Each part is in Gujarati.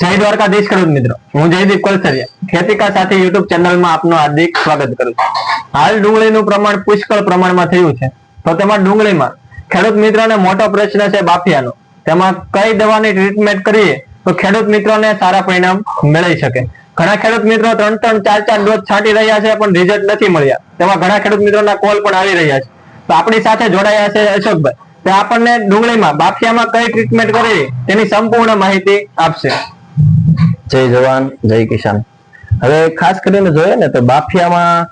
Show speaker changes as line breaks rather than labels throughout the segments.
જય દ્વારકાધીશ ખેડૂત મિત્રો. હું જયદીપ કલસરિયા, ખેતીકા સાથે યુટ્યુબ ચેનલમાં આપનું હાર્દિક સ્વાગત કરું છું. હાલ ડુંગળીનું પ્રમાણ પુષ્કળ પ્રમાણમાં થયું છે. તો તેમાં ડુંગળીમાં ખેડૂત મિત્રોને મોટો પ્રશ્ન છે બાફિયાનો. તેમાં કઈ દવાની ટ્રીટમેન્ટ કરીએ તો ખેડૂત મિત્રોને સારા પરિણામ મેળવી શકે. ઘણા ખેડૂત મિત્રો ત્રણ ત્રણ ચાર ચાર ડોઝ છાંટી રહ્યા છે પણ રિઝલ્ટ નથી મળ્યા. તેમાં ઘણા ખેડૂત મિત્રોના કોલ પણ આવી રહ્યા છે. તો આપણી સાથે જોડાયા છે અશોકભાઈ. તે આપણને ડુંગળીમાં બાફિયામાં કઈ ટ્રીટમેન્ટ કરવી તેની સંપૂર્ણ માહિતી આપશે.
જય જવાન, જય કિસાન. હવે ખાસ કરીને જોઈએ ને તો બાફિયામાં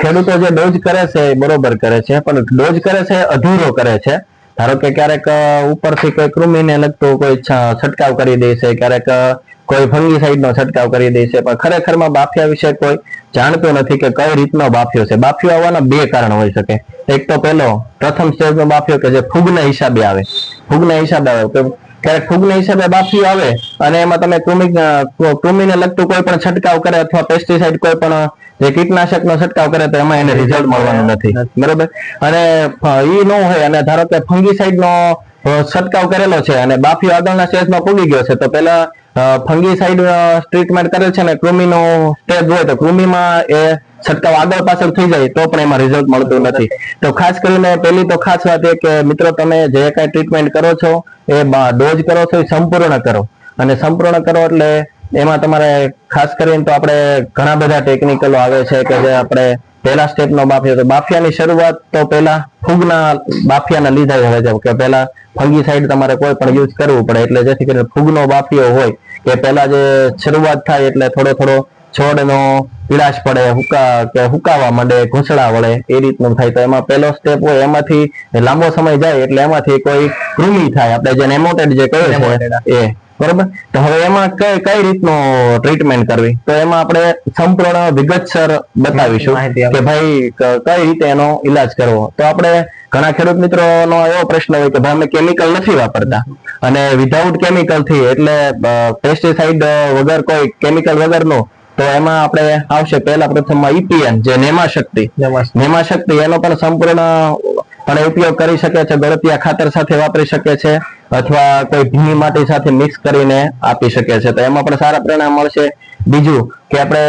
ખેડૂતો જે ડોઝ કરે છે એ બરોબર કરે છે, પણ ડોઝ કરે છે અધૂરો કરે છે. ધારો કે ક્યારેક ઉપરથી કોઈ કૃમિને લગતું કોઈ છંટકાવ કરી દે છે, ક્યારેક કોઈ ફંગી નો છંટકાવ કરી દે છે, પણ ખરેખરમાં બાફિયા વિશે કોઈ જાણતું નથી કે કઈ રીતનો બાફિયો છે. બાફિયો આવવાના બે કારણ હોઈ શકે. એક તો પેલો પ્રથમ સ્ટેજનો બાફિયો કે જે ફૂગના હિસાબે આવે. ફૂગના હિસાબે આવે. ક્યારેક ફૂગના હિસાબે બાફી આવે અને એમાં તમે કૃમિ કૃમિને લગતું કોઈ પણ છંટકાવ કરે અથવા પેસ્ટિસાઇડ કોઈ પણ જે કીટનાશકનો છંટકાવ કરે તો એમાં એને રિઝલ્ટ મળવાનું નથી. બરોબર? અને ઈ ન હોય અને ધારો કે ફંગીસાઇડ નો છંટકાવ કરેલો છે અને બાફી આગળના સ્ટેજમાં પૂગી ગયો છે તો પેલા ફંગીસાઇડ ટ્રીટમેન્ટ કરે છે ને કૃમિનો સ્ટેજ હોય તો કૃમિમાં એ છંટકાવ આગળ પાછળ થઈ જાય, તો પણ એમાં રિઝલ્ટ મળતું નથી. તો ખાસ કરીને પેલી તો ખાસ વાત એ કે મિત્રો તમે જે કઈ ટ્રીટમેન્ટ કરો છો, એ ડોઝ કરો છો, એ સંપૂર્ણ કરો. અને સંપૂર્ણ કરો એટલે એમાં તમારે ખાસ કરીને તો આપણે ઘણા બધા ટેકનિકલો આવે છે કે જે આપણે પહેલા સ્ટેપનો બાફિયો તો બાફિયાની શરૂઆત તો પહેલા ફૂગના બાફિયાના લીધા જ હોય છે, કે પહેલા ફંગીસાઇડ તમારે કોઈ પણ યુઝ કરવું પડે. એટલે જેથી કરીને ફૂગનો બાફિયો હોય, કે પહેલા જે શરૂઆત થાય એટલે થોડો થોડો છોડનો પીળાશ પડે હુકા કે હુકાવા માંડે ઘૂંસડા વળે એ રીતનું થાય. તો એમાં પહેલો સ્ટેપ હોય એમાંથી લાંબો સમય જાય એટલે એમાંથી કોઈ કૃમિ થાય. આપણે જે નેમોટેડ જે કહે છે એ. બરોબર? તો હવે એમાં કઈ કઈ રીતનું ટ્રીટમેન્ટ કરવી? તો એમાં આપણે સંપૂર્ણ વિગતસર બતાવીશું. કે ભાઈ કઈ રીતે એનો ઈલાજ કરવો. તો આપણે ઘણા ખેડૂત મિત્રોનો એવો પ્રશ્ન હોય કે ભાઈ અમે કેમિકલ નથી વાપરતા. અને વિધાઉટ કેમિકલથી એટલે પેસ્ટિસાઇડ વગર કોઈ કેમિકલ વગરનું તો એમાં આપણે આવશે પહેલા પ્રથમમાં ઈપીએન જે નેમાશક્તિ નેમાશક્તિ એનો પણ સંપૂર્ણ પણ ઉપયોગ કરી શકે છે ગળતિયા ખાતર સાથે વાપરી શકે છે અથવા કોઈ ભીની માટી સાથે મિક્સ કરીને આપી શકે છે. તો એમાં પણ સારા પરિણામ મળશે. બીજું કે આપણે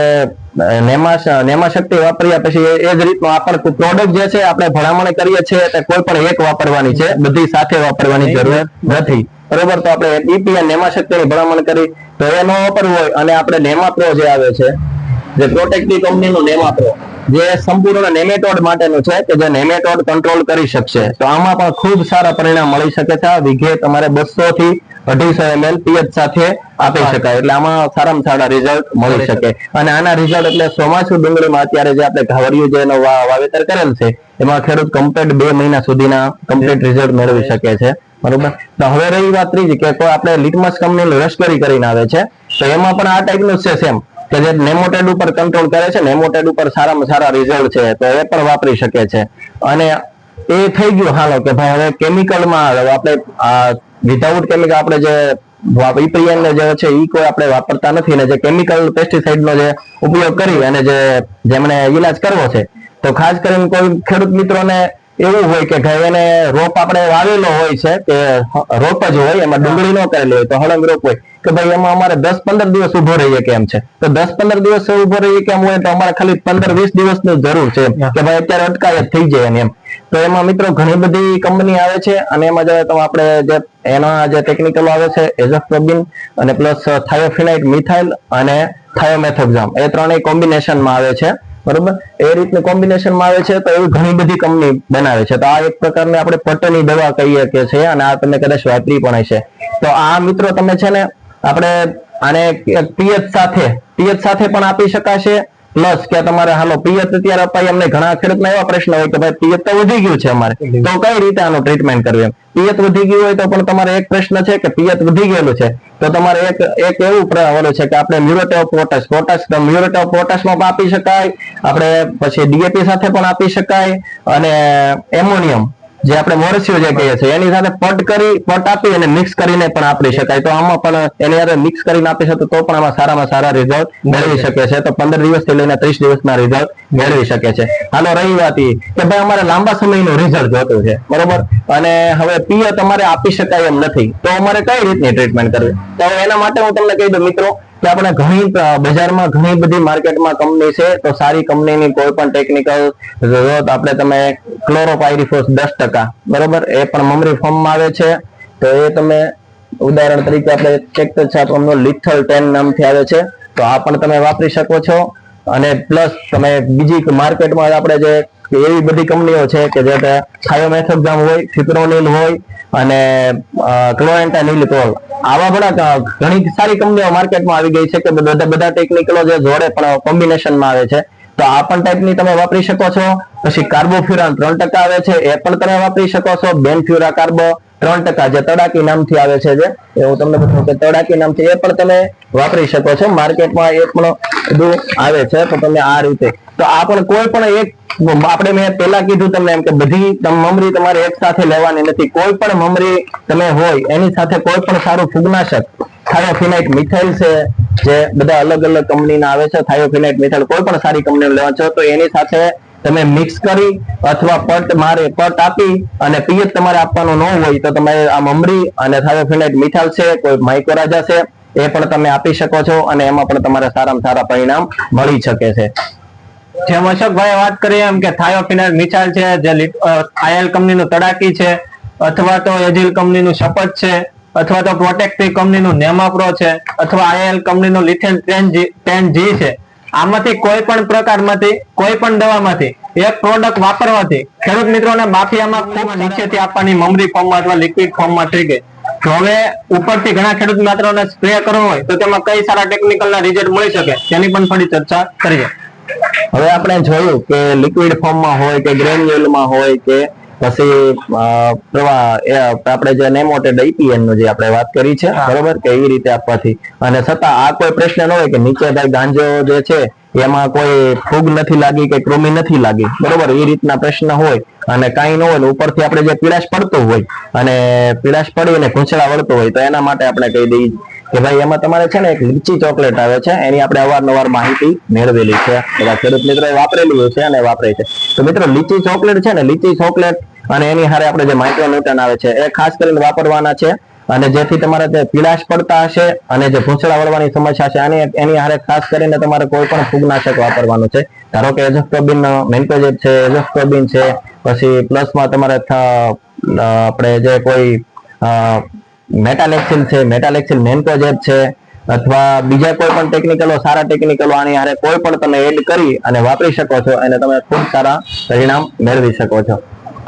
નેમાશ નેમા શક્તિ વાપર્યા પછી એ એ જ રીતનું આપણે પ્રોડક્ટ જે છે આપણે ભલામણ કરીએ છીએ તે કોઈ પણ એક વાપરવાની છે બધી સાથે વાપરવાની જરૂર નથી. બરોબર તો આપણે ઈપીએન નેમા શક્તિની ભલામણ કરી. તો એ ન વાપરવું હોય અને આપણે નેમા પ્રો જે આવે છે જે પ્રોટેક્ટિવ કંપનીનું નેમાપ્રો જે સંપૂર્ણ નેમેટોડ માટેનું છે કે જે નેમેટોડ કંટ્રોલ કરી શકશે. તો આમાં પણ ખૂબ સારા પરિણામ મળી શકે છે. વીઘે તમારે બસો થી અઢીસો એમએલ પીએચ સાથે આપી શકાય. એટલે આમાં સારામાં સારા રિઝલ્ટ મળી શકે. અને આના રિઝલ્ટ એટલે ચોમાસુ ડુંગળીમાં અત્યારે જે આપણે ઘાવરિયું જે વાવેતર કરેલ છે એમાં ખેડૂત કમ્પ્લીટ બે મહિના સુધીના કમ્પ્લીટ રિઝલ્ટ મેળવી શકે છે. બરોબર? તો હવે રહી વાત ત્રીજી કે કોઈ આપણે લિટમસ કંપની લશ્કરી કરીને આવે છે, તો એમાં પણ આ ટાઈપનું છે સેમ કે જે નેમોટેડ ઉપર કંટ્રોલ કરે છે, નેમોટેડ ઉપર સારામાં સારા રિઝલ્ટ છે, તો એ પણ વાપરી શકે છે. અને એ થઈ ગયું હાલો કે ભાઈ હવે કેમિકલમાં આપણે વિધાઉટ કેમિકલ આપણે જે વિપ્રિયન જે છે એ કોઈ આપણે વાપરતા નથી અને જે કેમિકલ પેસ્ટિસાઇડનો જે ઉપયોગ કરી અને જે, જેમણે ઈલાજ કરવો છે. તો ખાસ કરીને કોઈ ખેડૂત મિત્રોને એવું હોય કે એને રોપ આપણે વાવેલો હોય છે કે રોપ જ હોય, એમાં ડુંગળી ન કરેલી હોય તો હળંગ રોપ હોય. કે ભાઈ એમાં અમારે દસ પંદર દિવસ ઊભો રહીએ કેમ છે? તો દસ પંદર દિવસ ઊભો રહીએ કેમ હોય તો અમારે ખાલી પંદર વીસ દિવસની જરૂર છે કે ભાઈ અત્યારે અટકાયત થઈ જાય એમ. તો એમાં મિત્રો ઘણી બધી કંપની આવે છે અને એમાં જે તમે આપણે જે એના જે ટેકનિકલો આવે છે એઝોફ્રોબિન અને પ્લસ થાયોફિનાઇટ મિથાઇલ અને થાયોમેથોક્ઝામ એ ત્રણેય કોમ્બિનેશનમાં આવે છે. બરોબર? એ રીતનું કોમ્બિનેશનમાં આવે છે, તો એવી ઘણી બધી કંપની બનાવે છે. તો આ એક પ્રકારની આપણે પટ્ટની દવા કહીએ કે છે, અને આ તમે કદાચ વાપરી પણ હશે. તો આ મિત્રો તમે છે ને આપણે આને પિયત સાથે પિયત સાથે પણ આપી શકાશે. પ્લસ કે તમારે હાલો, પિયત અત્યારે અપાય અમને ઘણા ખેડૂતના એવા પ્રશ્ન હોય કે ભાઈ, પિયત તો વધી ગયું છે અમારે. તો કઈ રીતે આનું ટ્રીટમેન્ટ કરવું એમ? પિયત વધી ગયું હોય તો પણ તમારે એક પ્રશ્ન છે કે પિયત વધી ગયેલું છે. તો તમારે એક એક એવું ઓલું છે કે આપણે muriate of potash potash muriate of પોટાશમાં પણ આપી શકાય. આપણે પછી ડીએપી સાથે પણ આપી શકાય અને એમોનિયમ. જે આપણે મોરસિયો જે કહીએ છીએ, એની સાથે પટ કરી, પટ આપી અને મિક્સ કરીને પણ આપી શકાય. તો આમાં પણ એની સાથે મિક્સ કરીને આપી શકે તો પણ આમાં સારામાં સારા રિઝલ્ટ મેળવી શકે છે. તો પંદર દિવસથી લઈને ત્રીસ દિવસના રિઝલ્ટ મેળવી શકે છે. હાલો, રહી વાત એ કે ભાઈ અમારે લાંબા સમયનું રિઝલ્ટ જોતું છે. બરોબર? અને હવે પીએ તમારે આપી શકાય એમ નથી. તો અમારે કઈ રીતની ટ્રીટમેન્ટ કરવી? તો એના માટે હું તમને કહી દઉં, મિત્રો કે આપણે ઘણી બજારમાં ઘણી બધી માર્કેટમાં કંપની છે, તો સારી કંપનીની કોઈ પણ ટેકનિકલ જરૂરત આપણે તમે ક્લોરોપાયરીફોસ દસ ટકા, બરોબર? એ પણ મમરી ફોર્મમાં આવે છે. તો એ તમે ઉદાહરણ તરીકે આપણે ચેક છે આપણું લિથલ ટેન નામથી આવે છે. તો આ પણ તમે વાપરી શકો છો. અને પ્લસ તમે બીજી માર્કેટમાં આપણે જે એવી બધી કંપનીઓ છે કે જે થાયોમેથોક્સામ હોય ફિપ્રોનિલ હોય અને ક્લોએન્ટાનિલિપ્રોલ આવા બધા ઘણી સારી કંપનીઓ માર્કેટમાં આવી ગઈ છે કે બધા બધા ટેકનિકલો જે જોડે પણ કોમ્બિનેશનમાં આવે છે. તો આ પણ ટાઈપની તમે વાપરી શકો છો. પછી કાર્બોફ્યુરાન ત્રણ ટકા આવે છે, એ પણ તમે વાપરી શકો છો. બેનફ્યુરા કાર્બો ત્રણ ટકા જે તડાકી નામથી આવે છે જે હું તમને બતાવું કે તડાકી નામથી એ પણ તમે વાપરી શકો છો. માર્કેટમાં એ પણ બધું આવે છે, તો તમે આ રીતે. તો આ પણ કોઈ પણ એક આપણે મેં પેલા કીધું તમને એમ કે બધી મમરી તમારે એક સાથે લેવાની નથી. કોઈ પણ મમરી તમે હોય, એની સાથે કોઈ પણ સારું ફૂગનાશક, થાયોફિનાઇટ મિથાઇલ છે, જે બધા અલગ અલગ કંપનીના આવે છે, થાયોફિનાઇટ મિથાઇલ, કોઈ પણ સારી કંપની લેવા છો, તો એની સાથે તમે મિક્સ કરી અથવા પટ મારે પટ આપી અને પિયત તમારે આપવાનું ન હોય, તો તમે આ મમરી અને થાયોફિનાઇટ મિથાઇલ છે, કોઈ માઇકોરાજા છે, એ પણ તમે આપી શકો છો અને એમાં પણ તમારે સારામાં સારા પરિણામ મળી શકે છે.
જેમ અશોકભાઈ વાત કરી એમ કે થાયોફિનાઇલ મિસાઇલ છે, જે આયલ કંપનીનું તડાકી છે, અથવા તો એજિલ કંપનીનું શપથ છે, અથવા તો પ્રોટેક્ટિવ કંપનીનું નેમાપ્રો છે, અથવા આયલ કંપનીનું લિથેન ટેન જી છે. આમાંથી કોઈ પણ પ્રકારમાંથી, કોઈ પણ દવામાંથી, એક પ્રોડક્ટ વાપરવાથી, ખેડૂત મિત્રોને માફિયામાં ખૂબ નીચેથી આપવાની મમરી ફોર્મમાં અથવા લિક્વિડ ફોર્મમાં થઈ ગઈ. હવે ઉપરથી ઘણા ખેડૂત મિત્રોને સ્પ્રે કરવો હોય, તો તેમાં કઈ સારા ટેકનિકલના રિઝલ્ટ મળી શકે, તેની પણ થોડી ચર્ચા કરીએ.
હવે આપણે જોયું કે લિક્વિડ ફોર્મમાં હોય કે ગ્રેન્યુલમાં હોય કે પછી પ્રવાહ આપણે જે નેમોટેડ આઈપીએનનું જે આપણે વાત કરી છે બરોબર? કે એ રીતે આપવાથી. અને છતાં આ કોઈ પ્રશ્ન ન હોય કે નીચે ભાઈ ગાંજો જે છે એમાં કોઈ ફૂગ નથી લાગી કે કૃમિ નથી લાગી. બરોબર? એ રીતના પ્રશ્ન હોય અને કાંઈ ન હોય ને ઉપરથી આપણે જે પીળાશ પડતો હોય અને પીળાશ પડી અને ઘૂંચડા વળતો હોય તો એના માટે આપણે કહી દઈએ. કે ભાઈ એમાં તમારે છે ને એક લીચી ચોકલેટ આવે છે, એની આપણે અવારનવાર માહિતી મેળવેલી છે. બધા ખેડૂત મિત્રો વાપરેલી હોય છે અને વાપરે છે. તો મિત્રો, લીચી ચોકલેટ છે ને, લીચી ચોકલેટ અને એની હારે આપણે જે માઇક્રોન્યુટન આવે છે, એ ખાસ કરીને વાપરવાના છે. અને જેથી તમારે તે પીળાશ પડતા હશે અને જે ભૂંસળા વળવાની સમસ્યા છે આની એની હારે ખાસ કરીને તમારે કોઈ પણ ફૂગનાશક વાપરવાનું છે. ધારો કે એઝોસ્ટોબિન, મેન્કોજેબ છે, એઝોસ્ટોબિન છે, પછી પ્લસમાં તમારે આપણે જે કોઈ મેટાલેક્સિલ છે મેટાલેક્સિલ મેન્કોજેબ છે, અથવા બીજા કોઈ પણ ટેકનિકલો સારા ટેકનિકલો આની હારે કોઈ પણ તમે એડ કરી અને વાપરી શકો છો અને તમે ખૂબ સારા પરિણામ મેળવી શકો છો.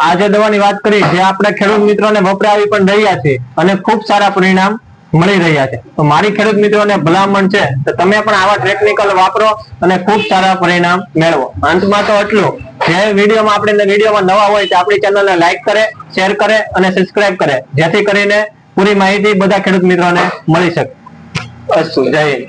આ જે દવાની વાત કરી, જે આપણે ખેડૂત મિત્રોને વપરાવી પણ રહ્યા છે અને ખૂબ સારા પરિણામ મળી રહ્યા છે. તો મારી ખેડૂત મિત્રોને ભલામણ છે, તો તમે પણ આવા ટેકનિકલ વાપરો અને ખૂબ સારા પરિણામ મેળવો. અંતમાં તો એટલું જે વિડીયોમાં આપણે, વિડીયોમાં નવા હોય તો આપણી ચેનલને લાઈક કરે શેર કરે અને સબસ્ક્રાઇબ કરે. જેથી કરીને પૂરી માહિતી બધા ખેડૂત મિત્રોને મળી શકે. અસ્તુ જય હિન્દ.